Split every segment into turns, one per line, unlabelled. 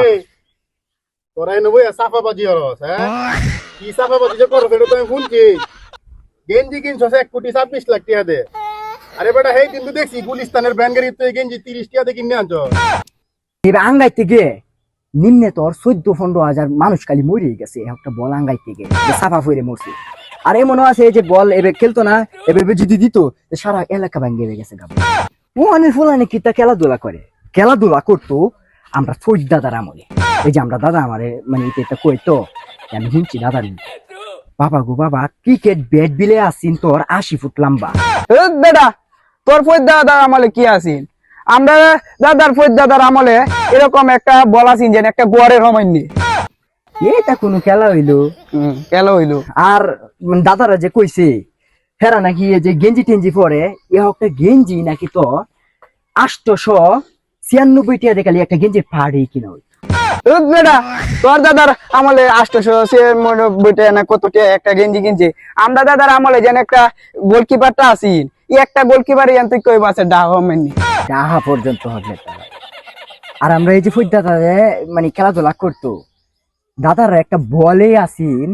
এই, তোরা এনে বইয়া সাফাবাজি হরস হ্যাঁ? কি সাফাবাজি যে করো সেটা তো আমি শুনছি। গেঞ্জি কিনছস এক কোটি ছাব্বিশ লাখ টাকা দে। আরে বেটা হেই কিন্তু দেখছি গুলিস্তানের ব্যান গাড়ি তো এই গেঞ্জি তিরিশ টাকা দিয়ে কিনে আনছ।
এবার আঙ্গাইতে গিয়ে নিম্নে তোর চোদ্দ পনেরো হাজার মানুষ খালি মরে গেছে একটা বল আঙ্গাইতে গিয়ে সাফা ফিরে মরছে। আর এমন আছে যে বল এবার খেলতো না এবার যদি দিত সারা এলাকা ভাঙ্গে গেছে গাব ও অনেক ফুলানি কিতা খেলাধুলা করে? খেলাধুলা করতো আমরা চোদ্দ দাদার আমলে এই যে আমরা দাদা আমারে মানে এটা এটা কইতো আমি শুনছি দাদার। বাবা গো বাবা ক্রিকেট ব্যাট বিলে আসিন তোর আশি ফুট লম্বা।
বেটা তোর ফৈদ দাদার আমলে কি আছিস আমরা দাদার ফৈদ দাদার আমলে এরকম একটা বল আছিন যেন একটা গোয়ারের সমান্য
এটা কোনো খেলা হইল?
খেলা হইল।
আর দাদারা যে কইছে হেরা নাকি এই যে গেঞ্জি টেঞ্জি পরে এ একটা গেঞ্জি নাকি তো আষ্টশো ছিয়ানব্বই টাকা একটা গেঞ্জি ফাড়ি কিনা
আমলে একটা গেঞ্জি কিনছে? আমলে যেন একটা গোলকিপারটা একটা গোলকিপার
পর্যন্ত আর আমরা এই যে ফুট দাদা মানে খেলাধুলা করতো, দাদারা একটা বলে আসিন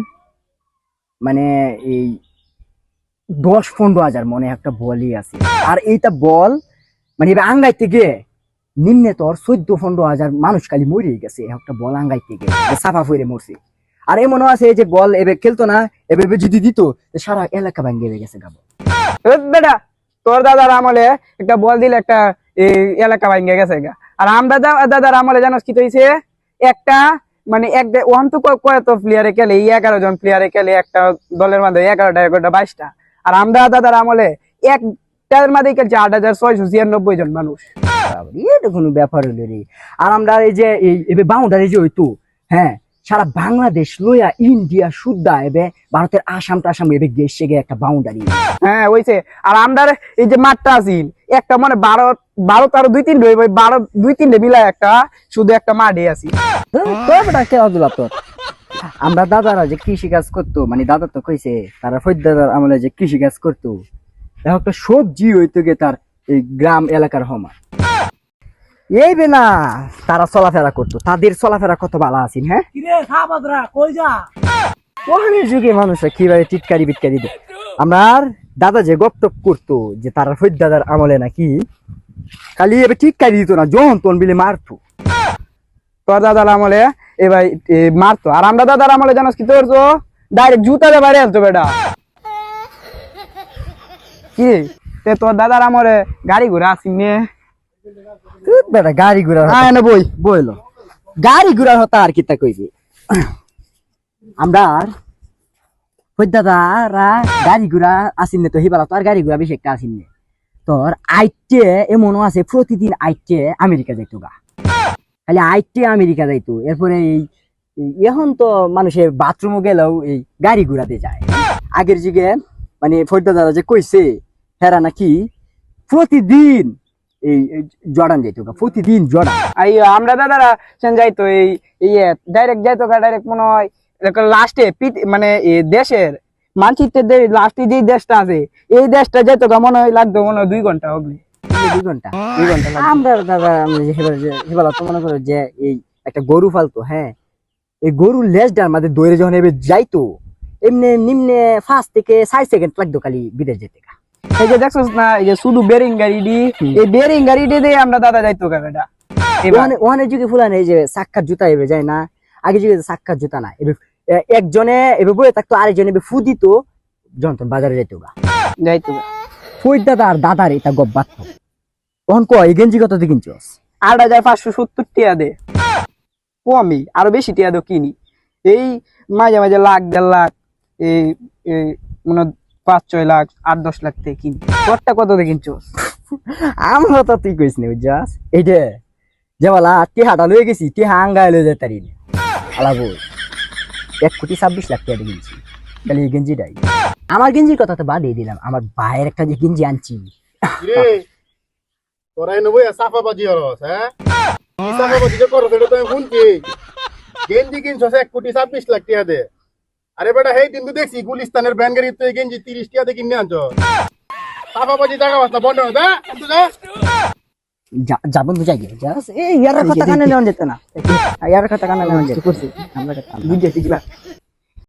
মানে এই দশ পনেরো হাজার মনে একটা বলই আছে আর এইটা বল মানে আঙ্গাইতে গিয়ে নিম্নে তোর চোদ্দ, পনেরো হাজার মানুষ খালি মরে গেছে একটা বল আঙ্গাইতে সাফা ফিরে মরছে। আর এমনও আছে যে বল এবার খেলতো না এবার যদি দিত সারা এলাকা ভাঙ্গে গেছে গাবো
বেটা, তোর দাদার আমলে একটা বল দিলে একটা এলাকা ভাঙ্গে গেছে আর আমরা দাদার আমলে জানোস কি হইছে? একটা মানে এক ওখান তো কত প্লেয়ারে খেলে? এগারো জন প্লেয়ারে খেলে একটা দলের মধ্যে এগারোটা এগারোটা, বাইশটা। আর আমরা দাদার আমলে একটার মধ্যে খেলছে আট হাজার ছয়শো ছিয়ানব্বই জন মানুষ।
এটা কোনো ব্যাপার হলো রে। আর আমরা এই যে এবে বাউন্ডারি যে হইতো হ্যাঁ সারা বাংলাদেশ লইয়া ইন্ডিয়া সুদ্ধা এবে ভারতের আসাম টাসাম এবে গেছে গে একটা বাউন্ডারি
হ্যাঁ ওইছে আর আমরা এই যে মাঠটা আছিল একটা মানে বারো বারো তেরো দুই তিনটে ওই বারো দুই তিনটে মিলাই একটা শুধু একটা মাঠে আছি।
তোর খেলাধুলা তোর আমরা দাদারা যে কৃষি কাজ করতো মানে দাদা তো কইছে তারা ফৈদ দাদার আমলে যে কৃষি কাজ করতো এখন একটা সবজি হইতো গে তার এই গ্রাম এলাকার হমা এই বে না তারা চলাফেরা করতো তাদের চলাফেরা কত ভালো আছেন হ্যাঁ?
কিরে কই যা?
ওখানে যুগে মানুষরা কীভাবে টিটকারি বিটকারি দেয় আমার দাদা যে গপ্তপ করতো যে তার ফৈদ দাদার আমলে নাকি খালি এবার টিটকারি দিত না জন তন বিলে মারতো।
তোর দাদার আমলে এবার মারতো। আর আমরা দাদার আমলে জানাস কি তোর তো? ডাইরেক্ট জুতা দিয়ে বাইরে আনতো বেটা। কি তোর দাদার আমলে গাড়ি ঘোড়া আসিন
বেটা, গাড়ি
হ্যাঁ এনে বই
বইলো গাড়ি আর কিতা কইবি? আমরা দাদারা গাড়ি ঘোড়া আসিন তো তো আর গাড়ি ঘোড়া বেশি একটা আসিন তোর আইটে এমনও আছে, প্রতিদিন আইটে আমেরিকা যাইতো গা। খালি আইটে আমেরিকা যাইতো, এরপরে এই এখন তো মানুষের বাথরুমও গেলেও এই গাড়ি ঘোড়াতে যায়। আগের যুগে মানে ফৈদ্দা দাদা যে কইছে, হেরা নাকি প্রতিদিন এই এই জর্ডান যাইতো প্রতিদিন জর্ডান
আই আমরা দাদারা সেন যাইতো এই ইয়ে ডাইরেক্ট যাইতো ডাইরেক্ট মনে হয় লাস্টে মানে দেশের মানচিত্রের লাস্টে যে দেশটা আছে এই দেশটা যাইতো গা মনে হয় লাগতো মনে হয় দুই ঘণ্টা হবে
দুই ঘণ্টা
দুই ঘণ্টা।
আমরা দাদা হেবার তো মনে করো যে এই একটা গরু ফালতো হ্যাঁ এই গরুর লেজটার মাঝে দৌড়ে যখন এবার যাইতো এমনি নিম্নে ফার্স্ট থেকে সাত সেকেন্ড লাগতো খালি বিদেশ যেতে গা।
এই যে দেখছস না এই যে শুধু বেরিং গাড়ি দি এই বেরিং গাড়ি দিয়ে আমরা দাদা যাইতো এবার।
ওখানে ওখানে যুগে ফুলান এই যে সাক্ষাৎ জুতা এবে যায় না আগে যুগে সাক্ষাৎ জুতা না এবার এ- একজনে এবার বয়ে থাকতো আরেকজনে এবার ফু দিত যন্ত্রণ বাজারে যাইতো গা।
যাইতো। গা
ফুই দাদা আর দাদার এটা গব্বাত তখন কয় এই গেঞ্জি কত দিয়ে কিনছস?
আট হাজার পাঁচশো সত্তর টিয়া দে। কমই আরও বেশি টিয়া দো কিনি। এই মাঝে মাঝে লাখ দেড় লাখ এই এই মনে পাঁচ ছয় লাখ আট দশ লাখ থেকে কিনি তোরটা কত দিয়ে কিনছো?
আমরা তো তুই কইস নি বুঝছাস এইটা যেবালা টিহাটা লয়ে গেছি টিহা আঙ্গায় লয়ে যেতে পারি আলা বই এক কোটি ছাব্বিশ লাখ টাকা কিনছি। তাহলে এই গেঞ্জিটাই। আমার গেঞ্জির কথা তো বাদই দিলাম আমার ভাইয়ের একটা যে গেঞ্জি আনছি।
রে তোরা এনে বইয়া সাফাবাজি হরস হ্যাঁ? সাফাবাজি যে করো সেটা তো আমি শুনছি। গেঞ্জি কিনছস এক কোটি ছাব্বিশ লাখ টাকা দে আরে বেটা হেই কিন্তু দেখছি গুলিস্তানের ব্যান গাড়ি তো গেঞ্জি তিরিশ টাকা দিয়ে কিনে আনছ। সাফাবাজি বাজি টাকা বাস্তা বন্ধ দা যা
যা। যা বন্ধু যাই গে যা।
এই ইয়ার কথা কানে নেওয়া যেত না। ইয়ার কথা কানে নেওয়া যেত। আমরা বুঝছি